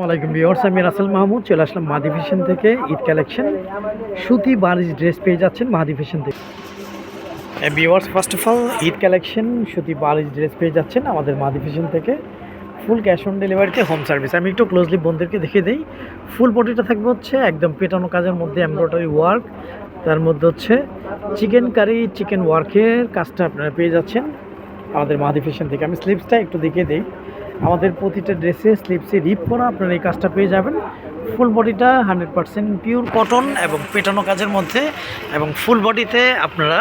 আসসালামাইকুম ভিউয়ার্স, আমি রাসেল মাহমুদ, চলে আসলাম মাদি ফ্যাশন থেকে ঈদ কালেকশন। সুতি বারিশ ড্রেস পেয়ে যাচ্ছেন মাদি ফ্যাশন থেকে। Viewers first of all Eid collection, সুতি বারিশ ড্রেস পেয়ে যাচ্ছেন আমাদের মাদি ফ্যাশন থেকে। ফুল ক্যাশ অন ডেলিভারিতে হোম সার্ভিস। আমি একটু ক্লোজলি বন্ধুদেরকে দেখিয়ে দিই। ফুল বডিটা থাকবে হচ্ছে একদম পেটানো কাজের মধ্যে এমব্রয়ডারি ওয়ার্ক তার মধ্যে হচ্ছে চিকেন কারি চিকেন ওয়ার্কের কাজটা আপনারা পেয়ে যাচ্ছেন আমাদের মাদি ফ্যাশন থেকে। আমি স্লিপসটা একটু দেখিয়ে দিই। আমাদের প্রতিটা ড্রেসে, স্লিপসে রিপ করা আপনারা এই কাজটা পেয়ে যাবেন। ফুল বডিটা হান্ড্রেড পারসেন্ট পিওর কটন এবং পেটানো কাজের মধ্যে এবং ফুল বডিতে আপনারা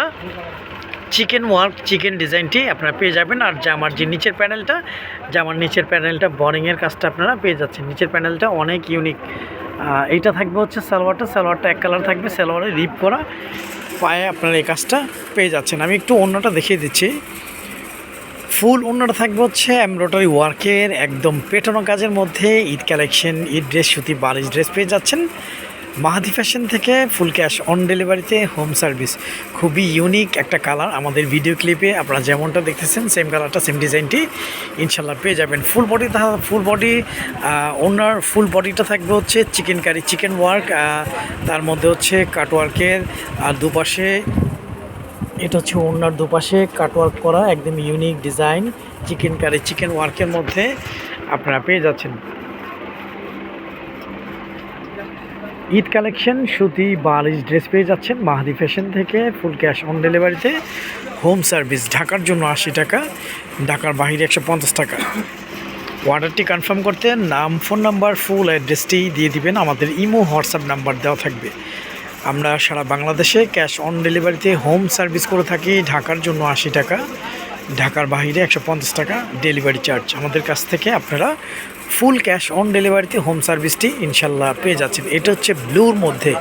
চিকেন ওয়ার্ক চিকেন ডিজাইনটি আপনারা পেয়ে যাবেন। আর জামার যে নিচের প্যানেলটা জামার নিচের প্যানেলটা বরিংয়ের কাজটা আপনারা পেয়ে যাচ্ছেন। নিচের প্যানেলটা অনেক ইউনিক এইটা থাকবে হচ্ছে সালোয়ারটা। সালোয়ারটা এক কালার থাকবে, সালোয়ারে রিপ করা পায়ে আপনারা এই কাজটা পেয়ে যাচ্ছেন। আমি একটু অন্যটা দেখিয়ে দিচ্ছি। ফুল অন্যটা থাকবে হচ্ছে এমব্রয়ডারি ওয়ার্কের একদম পেটানো কাজের মধ্যে ঈদ কালেকশন, ঈদ ড্রেস, সুতি, বালিশ, ড্রেস পেয়ে যাচ্ছেন। মাহাদি ফ্যাশন থেকে ফুল ক্যাশ অন ডেলিভারিতে হোম সার্ভিস। খুবই ইউনিক একটা কালার আমাদের ভিডিও ক্লিপে আপনারা যেমনটা দেখতেছেন, সেম কালারটা, সেম ডিজাইনটি ইনশাল্লাহ পেয়ে যাবেন। ফুল বডি ফুল বডি ওনার ফুল বডিটা থাকবে হচ্ছে চিকেন কারি, চিকেন ওয়ার্ক তার মধ্যে হচ্ছে কাটওয়ার্কের, আর দুপাশে এটা হচ্ছে ওনার দুপাশে কাটওয়ার্ক করা, একদম unique design chikankari chikan ওয়ার্কের মধ্যে আপনারা পেয়ে যাচ্ছেন। ঈদ কালেকশন সুতি, বালিশ ড্রেস পেয়ে যাচ্ছেন। মাহাদি ফ্যাশন থেকে ফুল ক্যাশ অন ডেলিভারিতে হোম সার্ভিস ঢাকার জন্য আশি টাকা, ঢাকার বাহিরে একশো পঞ্চাশ টাকা। অর্ডারটি কনফার্ম করতে নাম ফোন নাম্বার ফুল অ্যাড্রেসটি দিয়ে দিবেন। আমাদের ইমো, হোয়াটসঅ্যাপ নাম্বার দেওয়া থাকবে। আমরা সারা বাংলাদেশে ক্যাশ অন ডেলিভারিতে হোম সার্ভিস করে থাকি ঢাকার জন্য আশি টাকা, ঢাকার বাহিরে একশো পঞ্চাশ টাকা ডেলিভারি চার্জ। আমাদের কাছ থেকে আপনারা ফুল ক্যাশ অন ডেলিভারিতে হোম সার্ভিসটি ইনশাল্লাহ পেয়ে যাচ্ছেন। এটা হচ্ছে ব্লুর মধ্যে,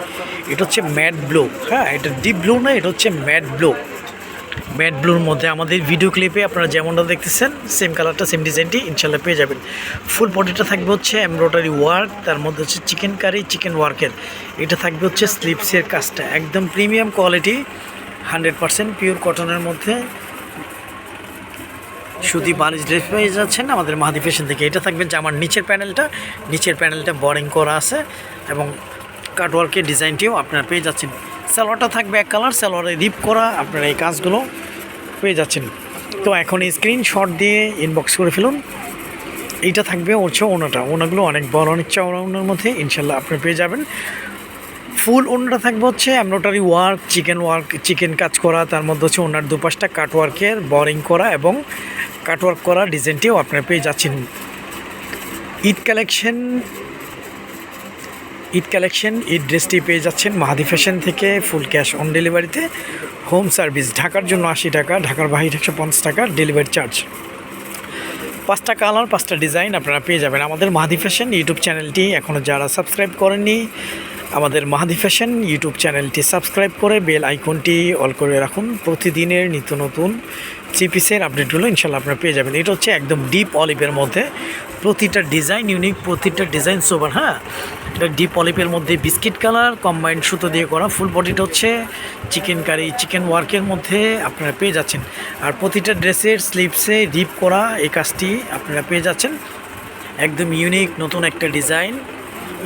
এটা হচ্ছে ম্যাট ব্লু। হ্যাঁ এটা ডিপ ব্লু না, এটা হচ্ছে ম্যাট ব্লু। ম্যাট ব্লুর মধ্যে আমাদের ভিডিও ক্লিপে আপনারা যেমনটা দেখতেছেন সেম কালারটা সেম ডিজাইনটি ইনশাল্লাহ পেয়ে যাবেন। ফুল বডিটা থাকবে হচ্ছে এমব্রয়ডারি ওয়ার্ক তার মধ্যে হচ্ছে চিকেন কারি চিকেন ওয়ার্কের এটা থাকবে হচ্ছে স্লিপসের কাজটা। একদম premium quality hundred percent pure কটনের মধ্যে। সুতি বালিশ ড্রেস পেয়ে যাচ্ছেন আমাদের মাহাদি ফ্যাশন থেকে। এটা থাকবে জামার নিচের প্যানেলটা নিচের প্যানেলটা বোরিং করা আছে এবং কাটওয়ার্কের ডিজাইনটিও আপনারা পেয়ে যাচ্ছেন। সালোয়ারটা থাকবে এক কালার, সালোয়ারে রিপ করা আপনারা এই কাজগুলো পেয়ে যাচ্ছেন। তো এখন স্ক্রিনশট দিয়ে ইনবক্স করে ফেলুন। এইটা থাকবে হচ্ছে ওনাটা। ওনাগুলো অনেক বড় অনেক চওড়া ওনার মধ্যে ইনশাল্লাহ আপনি পেয়ে যাবেন। ফুল ওনাটা থাকবে হচ্ছে embroidery work, chikan work, chikan কাজ করা, তার মধ্যে হচ্ছে ওনার দুপাশটা কাটওয়ার্কের বোরিং করা এবং কাটওয়ার্ক করা ডিজাইনটিও আপনারা পেয়ে যাচ্ছেন। Eid collection Eid collection, Eid ড্রেসটি পেয়ে যাচ্ছেন মাহাদি ফ্যাশন থেকে ফুল ক্যাশ অন ডেলিভারিতে। হোম সার্ভিস, ঢাকার জন্য আশি টাকা, ঢাকার বাহির একশো পঞ্চাশ টাকা, ডেলিভারি চার্জ। পাঁচটা কালার, পাঁচটা ডিজাইন আপনারা পেয়ে যাবেন আমাদের মাহাদি ফ্যাশন ইউটিউব চ্যানেলটি। এখনও যারা সাবস্ক্রাইব করেননি, আমাদের মাহাদি ফ্যাশন ইউটিউব চ্যানেলটি সাবস্ক্রাইব করে বেল আইকনটি অল করে রাখুন। প্রতিদিনের নিত্য নতুন থ্রি পিসের আপডেটগুলো ইনশাল্লাহ আপনারা পেয়ে যাবেন। এটা হচ্ছে একদম ডিপ অলিভের মধ্যে। প্রতিটা ডিজাইন ইউনিক প্রতিটা ডিজাইন সোবার হ্যাঁ? এটা ডিপ অলিপের মধ্যে বিস্কিট কালার কম্বাইন্ড সুতো দিয়ে করা ফুল বডিটা হচ্ছে চিকেন কারি চিকেন ওয়ার্কের মধ্যে আপনারা পেয়ে যাচ্ছেন। আর প্রতিটা ড্রেসের স্লিপসে ডিপ করা এই কাজটি আপনারা পেয়ে যাচ্ছেন। একদম ইউনিক নতুন একটা design,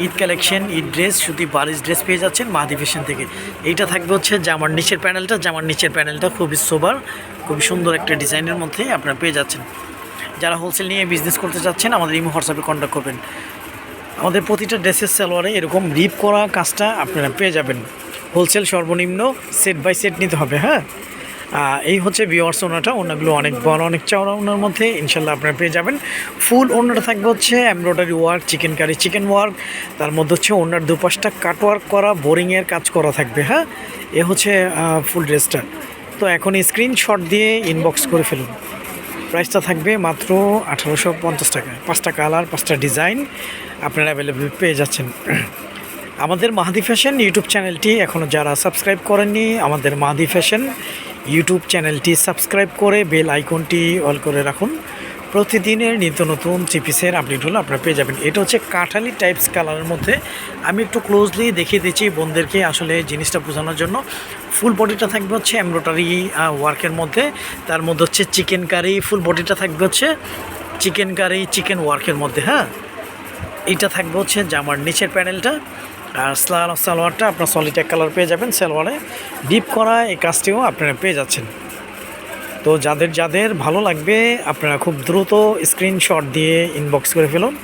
Eid collection Eid dress শুধু বারিশ ড্রেস পেয়ে যাচ্ছেন মাহাদি ফ্যাশন থেকে। এইটা থাকবে হচ্ছে জামার নিচের প্যানেলটা জামার নিচের প্যানেলটা খুবই সোবার খুবই সুন্দর একটা ডিজাইনের মধ্যে আপনারা পেয়ে যাচ্ছেন। যারা হোলসেল নিয়ে বিজনেস করতে চাচ্ছেন আমাদের ইমো হোয়াটসঅ্যাপে কন্ট্যাক্ট করবেন। আমাদের প্রতিটা ড্রেসের সালোয়ারে এরকম রিপ করা কাজটা আপনারা পেয়ে যাবেন। হোলসেল সর্বনিম্ন সেট বাই সেট নিতে হবে হ্যাঁ? এই হচ্ছে বিওয়ার্স ওনাটা, ওনাগুলো অনেক বড়, অনেক চওড়া ওনার মধ্যে ইনশাল্লাহ আপনারা পেয়ে যাবেন। ফুল ওনাটা থাকবে হচ্ছে embroidery work chikankari chikan work তার মধ্যে হচ্ছে ওনার দুপাশটা কাটওয়ার্ক করা, বোরিংয়ের কাজ করা থাকবে হ্যাঁ? এ হচ্ছে ফুল ড্রেসটা তো এখন স্ক্রিনশট দিয়ে ইনবক্স করে ফেলুন। প্রাইসটা থাকবে মাত্র আঠারোশো পঞ্চাশ টাকা। পাঁচটা কালার, পাঁচটা ডিজাইন আপনারা অ্যাভেলেবেল পেয়ে যাচ্ছেন। আমাদের মাহাদি ফ্যাশন ইউটিউব চ্যানেলটি এখনও যারা সাবস্ক্রাইব করেননি, আমাদের মাহাদি ফ্যাশন ইউটিউব চ্যানেলটি সাবস্ক্রাইব করে বেল আইকনটি অল করে রাখুন। প্রতিদিনের নিত্য নতুন চিপিসের আপডেটগুলো আপনারা পেয়ে যাবেন। এটা হচ্ছে কাঠালি টাইপস কালারের মধ্যে। আমি একটু ক্লোজলি দেখিয়ে দিচ্ছি বোনদেরকে আসলে জিনিসটা বোঝানোর জন্য। ফুল বডিটা থাকবে হচ্ছে এমব্রয়ডারি ওয়ার্কের মধ্যে। তার মধ্যে হচ্ছে চিকেন কারি ফুল বডিটা থাকবে হচ্ছে চিকেন কারি চিকেন ওয়ার্কের মধ্যে হ্যাঁ? এইটা থাকবে হচ্ছে জামার নিচের প্যানেলটা আর সালোয়ার সালোয়ারটা আপনার সলিড এক কালার পেয়ে যাবেন সালোয়ারে ডিপ করা এই কাজটিও আপনারা পেয়ে যাচ্ছেন। তো যাদের যাদের ভালো লাগবে, আপনারা খুব দ্রুত স্ক্রিনশট দিয়ে ইনবক্স করে ফেলুন।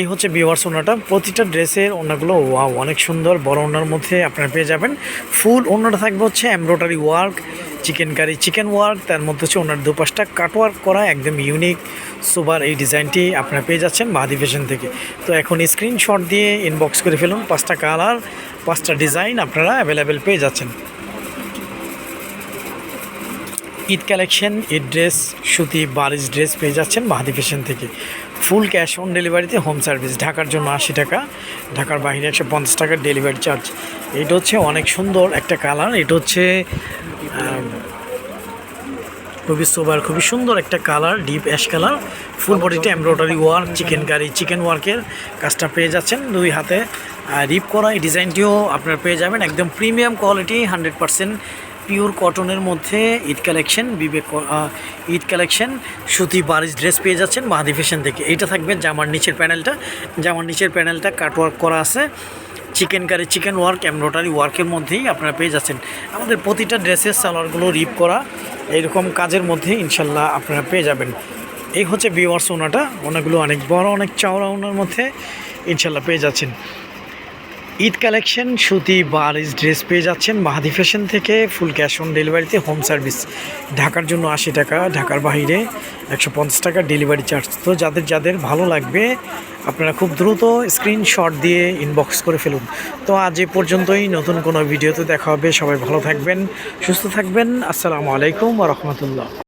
এই হচ্ছে বিওয়ার্স ওনাটা প্রতিটা ড্রেসের ওনাগুলো ওয়াও অনেক সুন্দর। বড় ওনার মধ্যে আপনারা পেয়ে যাবেন। ফুল ওনাটা থাকবে হচ্ছে embroidery work chikankari chikan work তার মধ্যে হচ্ছে ওনার দুপাশটা কাটওয়ার্ক করা, একদম ইউনিক সুপার এই ডিজাইনটি আপনারা পেয়ে যাচ্ছেন মাহাদি ফ্যাশন থেকে। তো এখন স্ক্রিনশট দিয়ে ইনবক্স করে ফেলুন। পাঁচটা কালার পাঁচটা ডিজাইন আপনারা অ্যাভেলেবেল পেয়ে যাচ্ছেন। ঈদ কালেকশন, ঈদ ড্রেস, সুতি বারিশ ড্রেস পেয়ে যাচ্ছেন মাহাদি ফ্যাশন থেকে। ফুল ক্যাশ অন ডেলিভারিতে হোম সার্ভিস, ঢাকার জন্য আশি টাকা, ঢাকার বাইরে একশো পঞ্চাশ টাকার ডেলিভারি চার্জ। এটা হচ্ছে অনেক সুন্দর একটা কালার, এটা হচ্ছে খুবই সোবার খুবই সুন্দর একটা colour, deep ash colour. Full বডিতে embroidery work, chikankari, chikan ওয়ার্কের কাজটা পেয়ে যাচ্ছেন দুই হাতে। রিপ করা এই ডিজাইনটিও আপনারা পেয়ে যাবেন, একদম premium quality, hundred percent pure কটনের মধ্যে ঈদ কালেকশন, বিবেক ঈদ কালেকশন, সুতি বারিশ ড্রেস পেয়ে যাচ্ছেন মাহাদি ফ্যাশন থেকে। এইটা থাকবে জামার নিচের প্যানেলটা। জামার নিচের প্যানেলটা কাটওয়ার্ক করা আছে। Chikankari chikan work embroidery ওয়ার্কের মধ্যেই আপনারা পেয়ে যাচ্ছেন। আমাদের প্রতিটা ড্রেসের সালোয়ারগুলো রিপ করা, এইরকম কাজের মধ্যে ইনশাল্লাহ আপনারা পেয়ে যাবেন। এই হচ্ছে বিওয়ার্স ওনাটা। ওনাগুলো অনেক বড়, অনেক চওড়া ওনার মধ্যে ইনশাল্লাহ পেয়ে যাচ্ছেন। ঈদ কালেকশন, সুতি বারিশ ড্রেস পেয়ে যাচ্ছেন মাহাদি ফ্যাশন থেকে, ফুল ক্যাশ অন ডেলিভারিতে, হোম সার্ভিস। ঢাকার জন্য আশি টাকা, ঢাকার বাইরে একশো পঞ্চাশ টাকা ডেলিভারি চার্জ। তো যাদের যাদের ভালো লাগবে, আপনারা খুব দ্রুত স্ক্রিনশট দিয়ে ইনবক্স করে ফেলুন। তো আজ এ পর্যন্তই, নতুন কোনো ভিডিওতে দেখা হবে। সবাই ভালো থাকবেন, সুস্থ থাকবেন। আসসালামু আলাইকুম রহমতুল্লাহ।